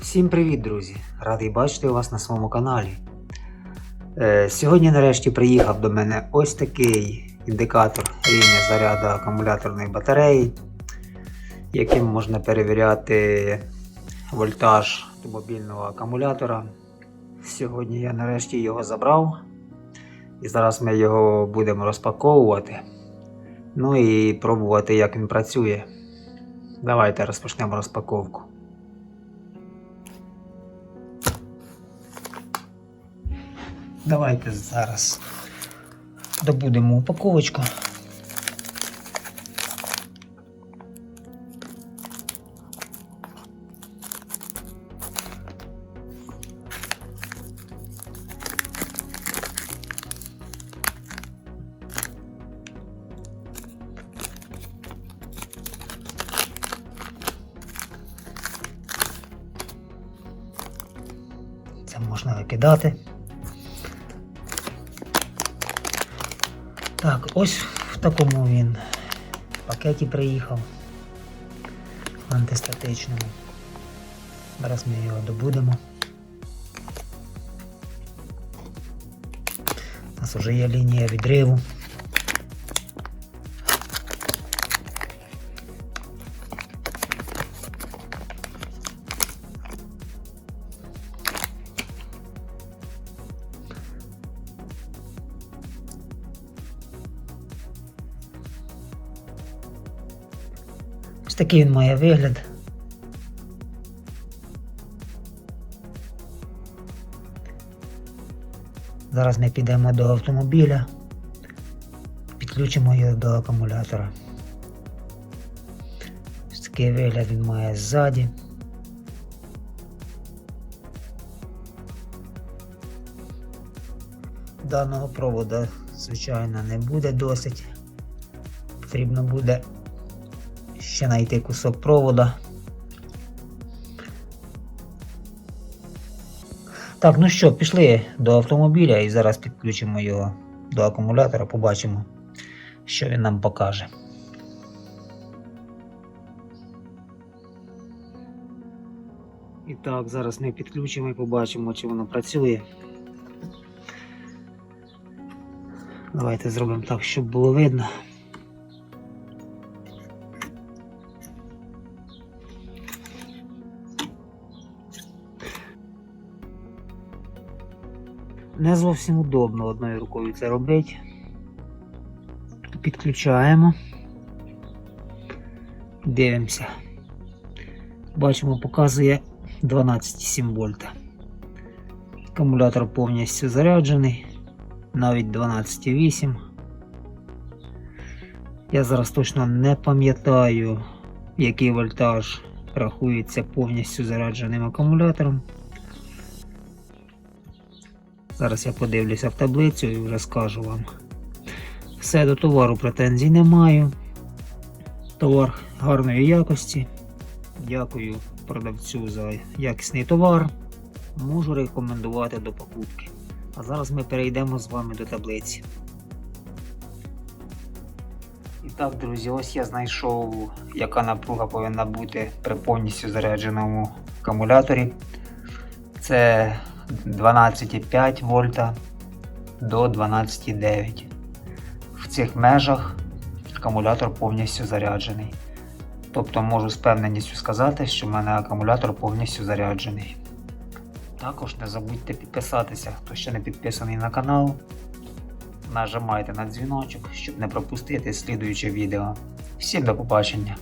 Всім привіт, друзі! Радий бачити вас на своєму каналі. Е, Сьогодні нарешті приїхав до мене ось такий індикатор рівня заряду акумуляторної батареї, яким можна перевіряти вольтаж мобільного акумулятора. Сьогодні я нарешті його забрав і зараз ми його будемо розпаковувати. Ну і пробувати, як він працює. Давайте розпочнемо розпаковку. Давайте зараз добудемо упаковочку. Це можна викидати. Так, ось в такому він пакеті приїхав антистатичному. Зараз ми його добудемо. У нас вже є лінія відриву. Такий він має вигляд. Зараз ми підемо до автомобіля, підключимо його до акумулятора. Ось такий вигляд він має ззаді. Даного провода, звичайно, не буде досить. Потрібно буде ще знайти кусок провода. Так, ну що, пішли до автомобіля і зараз підключимо його до акумулятора, побачимо, що він нам покаже. І так, зараз ми підключимо і побачимо, чи воно працює. Давайте зробимо так, щоб було видно. Не зовсім удобно одною рукою це робити. Підключаємо. Дивимося. Бачимо, показує 12,7 вольта. Акумулятор повністю заряджений, навіть 12,8. Я зараз точно не пам'ятаю, який вольтаж рахується повністю зарядженим акумулятором. Зараз я подивлюся в таблицю і вже скажу вам. Все до товару претензій не маю. Товар гарної якості. Дякую продавцю за якісний товар. Можу рекомендувати до покупки. А зараз ми перейдемо з вами до таблиці. І так, друзі, ось я знайшов, яка напруга повинна бути при повністю зарядженому акумуляторі. Це 12,5 вольта до 12,9. В цих межах акумулятор повністю заряджений. Тобто можу з певненістю сказати, що в мене акумулятор повністю заряджений. Також не забудьте підписатися, хто ще не підписаний на канал. Нажимайте на дзвіночок, щоб не пропустити слідуюче відео. Всім до побачення!